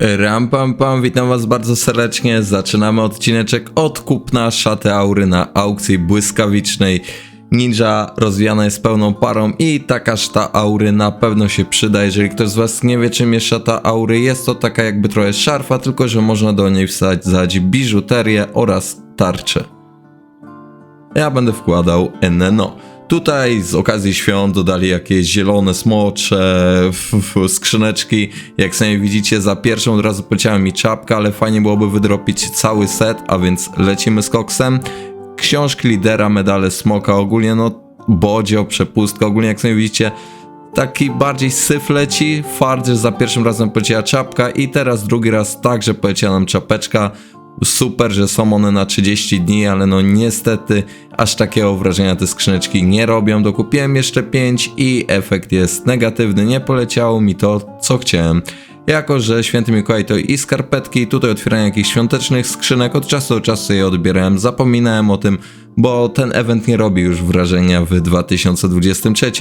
Ram pam pam, witam was bardzo serdecznie. Zaczynamy odcineczek od kupna szaty aury na aukcji błyskawicznej. Ninja rozwijana jest pełną parą i taka szta aury na pewno się przyda. Jeżeli ktoś z was nie wie czym jest szata aury, jest to taka jakby trochę szarfa, tylko że można do niej wsadzać biżuterię oraz tarczę. Ja będę wkładał NNO. Tutaj z okazji świąt dodali jakieś zielone smocze, f, f, skrzyneczki. Jak sami widzicie, za pierwszą od razu poleciała mi czapka, ale fajnie byłoby wydropić cały set, a więc lecimy z koksem. Książki lidera, medale smoka, ogólnie no bodzio, przepustka, ogólnie jak sami widzicie, taki bardziej syf leci, fart, za pierwszym razem poleciała czapka i teraz drugi raz także poleciała nam czapeczka. Super, że są one na 30 dni, ale no niestety aż takiego wrażenia te skrzyneczki nie robią. Dokupiłem jeszcze 5 i efekt jest negatywny. Nie poleciało mi to, co chciałem. Jako, że święty Mikołaj to i skarpetki, tutaj otwieranie jakichś świątecznych skrzynek, od czasu do czasu je odbierałem, zapominałem o tym, bo ten event nie robi już wrażenia w 2023,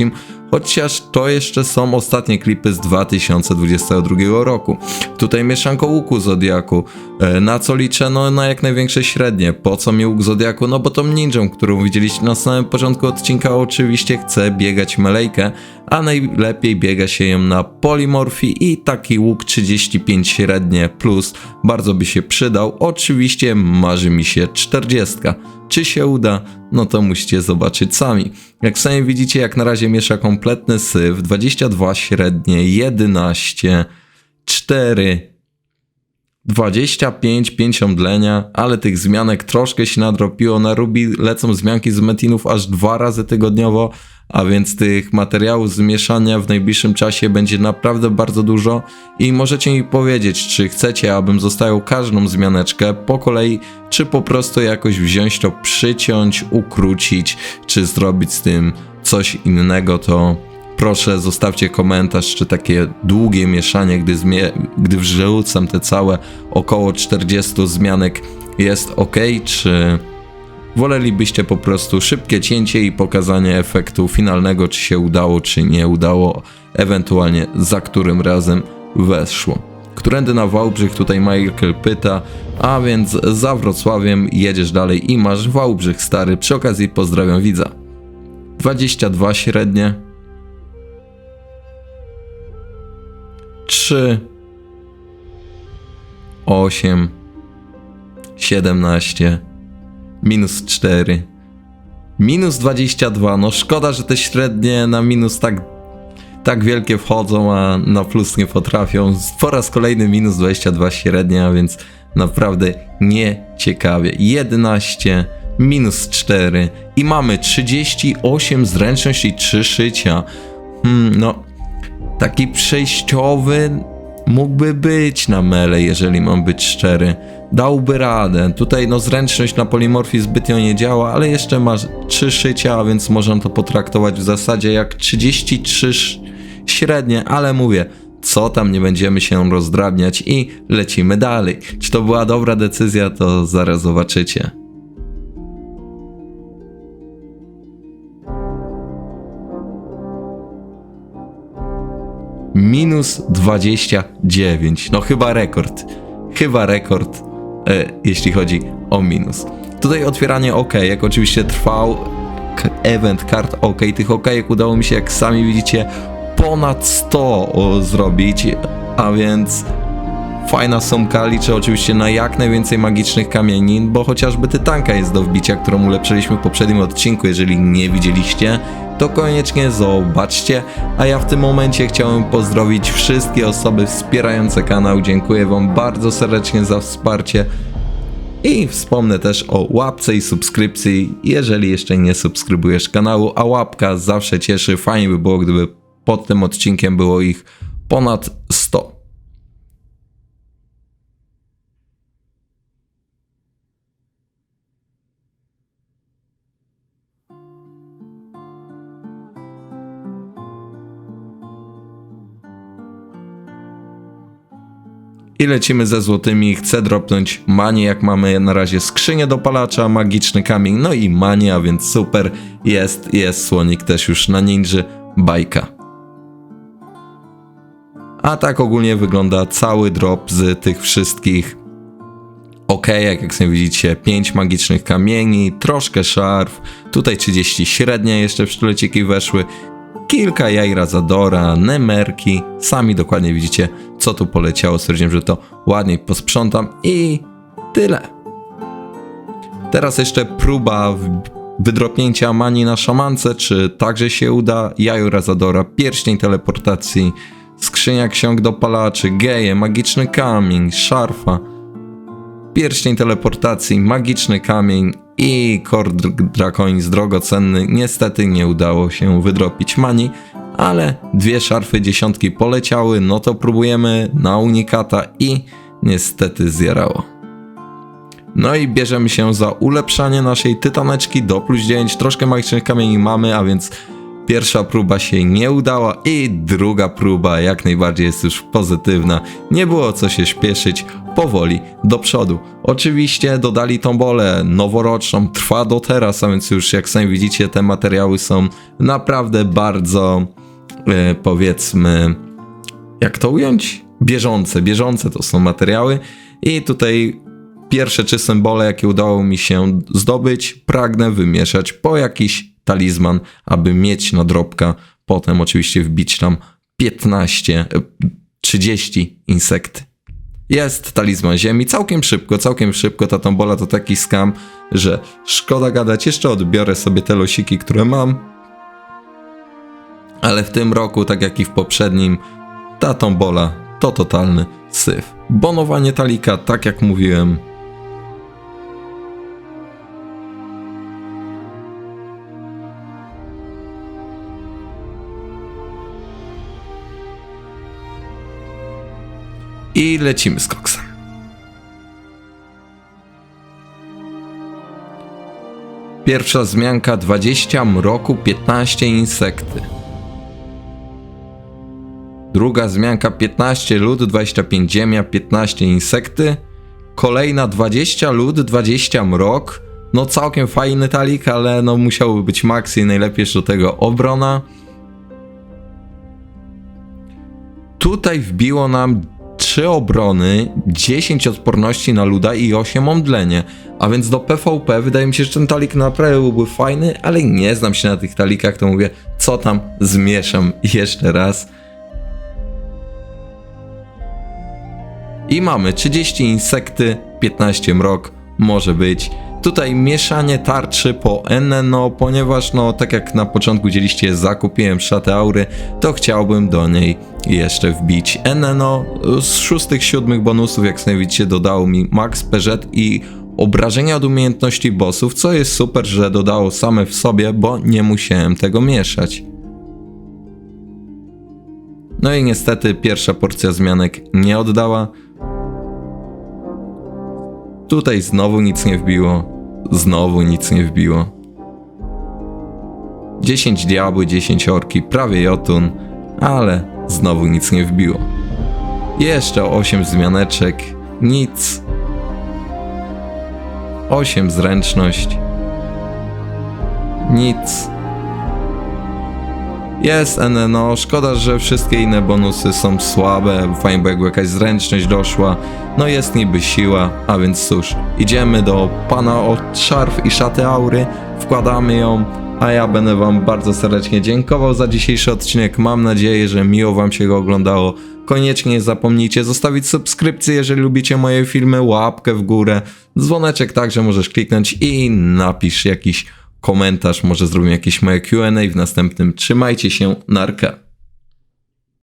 chociaż to jeszcze są ostatnie klipy z 2022 roku. Tutaj mieszanko łuku Zodiaku, E, na co liczę? No na jak największe średnie. Po co mi łuk Zodiaku? No bo tą ninją, którą widzieliście na samym początku odcinka, oczywiście chcę biegać melejkę, a najlepiej biega się ją na polimorfii i taki łuk 35 średnie plus bardzo by się przydał. Oczywiście marzy mi się 40. Czy się uda? No to musicie zobaczyć sami. Jak sami widzicie, jak na razie miesza kompletny syf, 22 średnie, 11, 4, 25, 5 omdlenia, ale tych zmianek troszkę się nadrobiło. Na Ruby lecą zmianki z metinów aż dwa razy tygodniowo, a więc tych materiałów z mieszania w najbliższym czasie będzie naprawdę bardzo dużo i możecie mi powiedzieć, czy chcecie, abym zostawił każdą zmianeczkę po kolei, czy po prostu jakoś wziąć to, przyciąć, ukrócić, czy zrobić z tym coś innego, to proszę zostawcie komentarz, czy takie długie mieszanie, gdy, gdy wrzucam te całe około 40 zmianek jest ok, czy wolelibyście po prostu szybkie cięcie i pokazanie efektu finalnego, czy się udało, czy nie udało, ewentualnie za którym razem weszło. Którędy na Wałbrzych, tutaj Michael pyta, a więc za Wrocławiem jedziesz dalej i masz Wałbrzych stary, przy okazji pozdrawiam widza. 22 średnie, 3 8 17 minus 4 minus 22 no szkoda, że te średnie na minus tak tak wielkie wchodzą, a na plus nie potrafią. Po raz kolejny minus 22 średnia, więc naprawdę nie ciekawie. 11 minus 4 i mamy 38 zręczność i 3 szycia. Hmm, no taki przejściowy mógłby być na mele, jeżeli mam być szczery. Dałby radę. Tutaj no zręczność na polimorfii zbytnio nie działa, ale jeszcze ma trzy szycia, więc można to potraktować w zasadzie jak 33 sz- średnie, ale mówię, co tam nie będziemy się rozdrabniać i lecimy dalej. Czy to była dobra decyzja, to zaraz zobaczycie. Minus 29. No chyba rekord. Chyba rekord, e, jeśli chodzi o minus. Tutaj otwieranie OK, jak oczywiście trwał event kart OK. Tych OK udało mi się, jak sami widzicie, ponad 100 o, zrobić, a więc fajna sumka. Liczę oczywiście na jak najwięcej magicznych kamieni, bo chociażby tytanka jest do wbicia, którą ulepszyliśmy w poprzednim odcinku. Jeżeli nie widzieliście, to koniecznie zobaczcie. A ja w tym momencie chciałem pozdrowić wszystkie osoby wspierające kanał. Dziękuję Wam bardzo serdecznie za wsparcie. I wspomnę też o łapce i subskrypcji, jeżeli jeszcze nie subskrybujesz kanału, a łapka zawsze cieszy. Fajnie by było, gdyby pod tym odcinkiem było ich ponad 100. I lecimy ze złotymi. Chcę dropnąć manię, jak mamy na razie skrzynię dopalacza, magiczny kamień, no i manię, a więc super. Jest, jest słonik też już na ninży, bajka. A tak ogólnie wygląda cały drop z tych wszystkich Ok, jak, sobie widzicie, 5 magicznych kamieni, troszkę szarf, tutaj 30 średnie jeszcze w sztyleciki weszły, kilka jajra Zadora, nemerki, sami dokładnie widzicie, co tu poleciało, stwierdziłem, że to ładniej posprzątam i tyle. Teraz jeszcze próba wydropnięcia mani na szamance, czy także się uda, jajo Razadora, pierścień teleportacji, skrzynia ksiąg dopalaczy, geje, magiczny kamień, szarfa, pierścień teleportacji, magiczny kamień i kord drakonis drogocenny. Niestety nie udało się wydropić mani, ale dwie szarfy dziesiątki poleciały, no to próbujemy na unikata i niestety zjarało. No i bierzemy się za ulepszanie naszej tytaneczki do plus 9. Troszkę magicznych kamieni mamy, a więc pierwsza próba się nie udała i druga próba jak najbardziej jest już pozytywna. Nie było co się śpieszyć, powoli do przodu. Oczywiście dodali tą bolę noworoczną, trwa do teraz, a więc już jak sami widzicie te materiały są naprawdę bardzo e, powiedzmy jak to ująć? Bieżące, bieżące to są materiały i tutaj pierwsze trzy symbole, jakie udało mi się zdobyć, pragnę wymieszać po jakiś talizman, aby mieć nadrobka, potem oczywiście wbić tam 15, e, 30 insekty. Jest talizman ziemi, całkiem szybko, całkiem szybko, ta tombola to taki skam, że szkoda gadać, jeszcze odbiorę sobie te losiki, które mam, ale w tym roku, tak jak i w poprzednim, ta tombola to totalny syf. Bonowanie talika, tak jak mówiłem. I lecimy z koksem. Pierwsza zmianka 20 mroku, 15 insekty. Druga zmianka 15 lód, 25 ziemia, 15 insekty. Kolejna 20 lód, 20 mrok. No całkiem fajny talik, ale no musiałby być max i najlepiej jeszcze do tego obrona. Tutaj wbiło nam 3 obrony, 10 odporności na luda i 8 omdlenie. A więc do PvP wydaje mi się, że ten talik naprawdę byłby fajny, ale nie znam się na tych talikach, to mówię, co tam zmieszam jeszcze raz. I mamy 30 insekty, 15 mrok, może być. Tutaj mieszanie tarczy po NNO, ponieważ no tak jak na początku dzieliście zakupiłem szatę aury, to chciałbym do niej jeszcze wbić NNO. Z szóstych, siódmych bonusów, jak widzicie, dodało mi Max PZ i obrażenia od umiejętności bossów, co jest super, że dodało same w sobie, bo nie musiałem tego mieszać. No i niestety pierwsza porcja zmianek nie oddała. Tutaj znowu nic nie wbiło. Znowu nic nie wbiło. 10 diabły, 10 orki, prawie jotun, ale znowu nic nie wbiło. Jeszcze 8 zmianeczek, nic. 8 zręczność. Nic. Jest NNO, szkoda, że wszystkie inne bonusy są słabe, fajnie by jakby jakaś zręczność doszła, no jest niby siła, a więc cóż, idziemy do pana od szarf i szaty aury, wkładamy ją, a ja będę wam bardzo serdecznie dziękował za dzisiejszy odcinek, mam nadzieję, że miło wam się go oglądało, koniecznie nie zapomnijcie zostawić subskrypcję, jeżeli lubicie moje filmy, łapkę w górę, dzwoneczek także możesz kliknąć i napisz jakiś komentarz, może zrobimy jakieś moje Q&A w następnym. Trzymajcie się, narka.